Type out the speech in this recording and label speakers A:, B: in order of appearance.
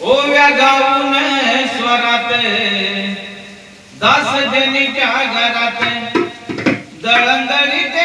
A: ओव्या गाऊन स्वरात. दास जनीच्या घरात. दळंगडी